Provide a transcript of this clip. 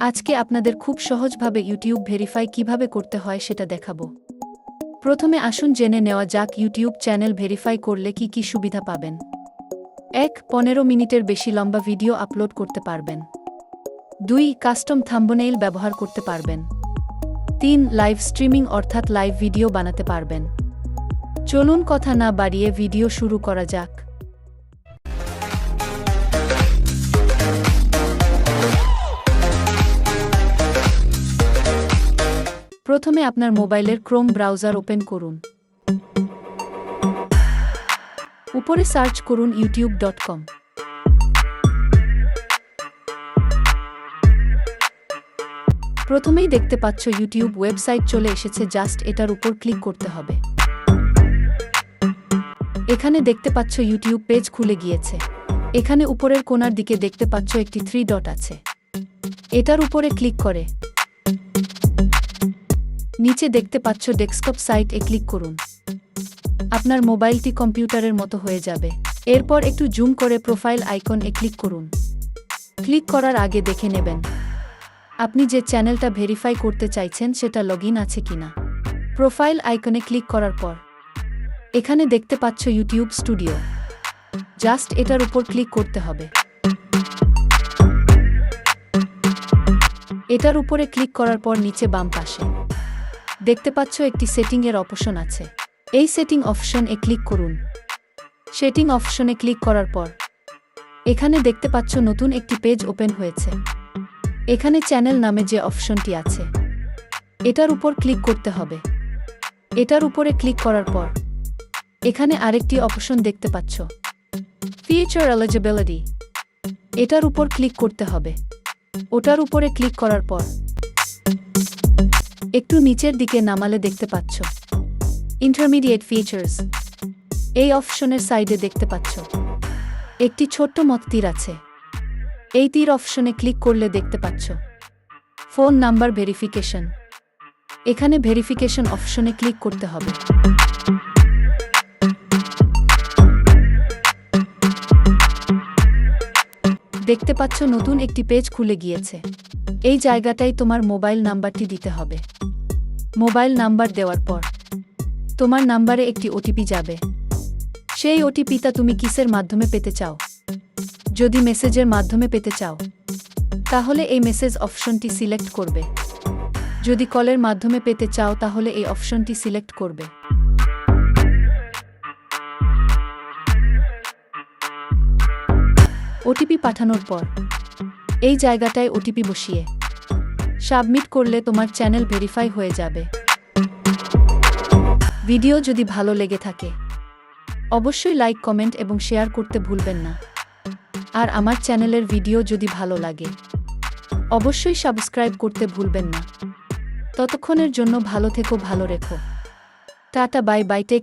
আজকে আপনাদের খুব সহজভাবে ইউটিউব ভেরিফাই কীভাবে করতে হয় সেটা দেখাবো। প্রথমে আসুন জেনে নেওয়া যাক ইউটিউব চ্যানেল ভেরিফাই করলে কি কি সুবিধা পাবেন। এক, পনেরো মিনিটের বেশি লম্বা ভিডিও আপলোড করতে পারবেন। দুই, কাস্টম থাম্বনেইল ব্যবহার করতে পারবেন। তিন, লাইভ স্ট্রিমিং অর্থাৎ লাইভ ভিডিও বানাতে পারবেন। চলুন কথা না বাড়িয়ে ভিডিও শুরু করা যাক। প্রথমে আপনার মোবাইলের ক্রোম ব্রাউজার ওপেন করুন। উপরে সার্চ করুন ইউটিউব ডট কম। প্রথমেই দেখতে পাচ্ছ ইউটিউব ওয়েবসাইট চলে এসেছে, জাস্ট এটার উপর ক্লিক করতে হবে। এখানে দেখতে পাচ্ছ ইউটিউব পেজ খুলে গিয়েছে। এখানে উপরের কোণার দিকে দেখতে পাচ্ছ একটি থ্রি ডট আছে। এটার উপরে ক্লিক করে নিচে দেখতে পাচ্ছ ডেস্কটপ সাইট এ ক্লিক করুন। আপনার মোবাইলটি কম্পিউটারের মতো হয়ে যাবে। এরপর একটু জুম করে প্রোফাইল আইকন এ ক্লিক করুন। ক্লিক করার আগে দেখে নেবেন, আপনি যে চ্যানেলটা ভেরিফাই করতে চাইছেন সেটা লগ আছে কিনা। প্রোফাইল আইকনে ক্লিক করার পর, এখানে দেখতে পাচ্ছ ইউটিউব স্টুডিও। জাস্ট এটার উপর ক্লিক করতে হবে। এটার উপরে ক্লিক করার পর নিচে বাম পাশে। দেখতে পাচ্ছ একটি সেটিং এর অপশন আছে। এই সেটিং অপশন এ ক্লিক করুন। সেটিং অপশনে ক্লিক করার পর এখানে দেখতে পাচ্ছ নতুন একটি পেজ ওপেন হয়েছে। এখানে চ্যানেল নামে যে অপশনটি আছে, এটার উপর ক্লিক করতে হবে। এটার উপরে ক্লিক করার পর এখানে আরেকটি অপশন দেখতে পাচ্ছ। ফিচার এলিজিবিলিটি এটার উপর ক্লিক করতে হবে। ওটার উপরে ক্লিক করার পর একটু নিচের দিকে নামালে দেখতে পাচ্ছ। ইন্টারমিডিয়েট ফিচার্স এই অপশনের সাইডে দেখতে পাচ্ছ। একটি ছোট্ট মত তীর আছে। এই তীর অপশনে ক্লিক করলে দেখতে পাচ্ছ। ফোন নাম্বার ভেরিফিকেশন এখানে ভেরিফিকেশন অপশনে ক্লিক করতে হবে। দেখতে পাচ্ছ নতুন একটি পেজ খুলে গিয়েছে। এই জায়গাটাই তোমার মোবাইল নাম্বারটি দিতে হবে। মোবাইল নাম্বার দেওয়ার পর, তোমার নাম্বারে একটি ওটিপি যাবে। সেই ওটিপিটা তুমি কিসের মাধ্যমে পেতে চাও? যদি মেসেজের মাধ্যমে পেতে চাও, তাহলে এই মেসেজ অপশনটি সিলেক্ট করবে। যদি কলের মাধ্যমে পেতে চাও, তাহলে এই অপশনটি সিলেক্ট করবে। ওটিপি পাঠানোর পর এই জায়গাটায় ওটিপি বসিয়ে। সাবমিট করলে তোমার চ্যানেল ভেরিফাই হয়ে যাবে। ভিডিও যদি ভালো লেগে থাকে, অবশ্যই লাইক, কমেন্ট এবং শেয়ার করতে ভুলবেন না। আর আমার চ্যানেলের ভিডিও যদি ভালো লাগে, অবশ্যই সাবস্ক্রাইব করতে ভুলবেন না। ততক্ষণের জন্য ভালো থেকো, ভালো রেখো। Tata, bye bye, take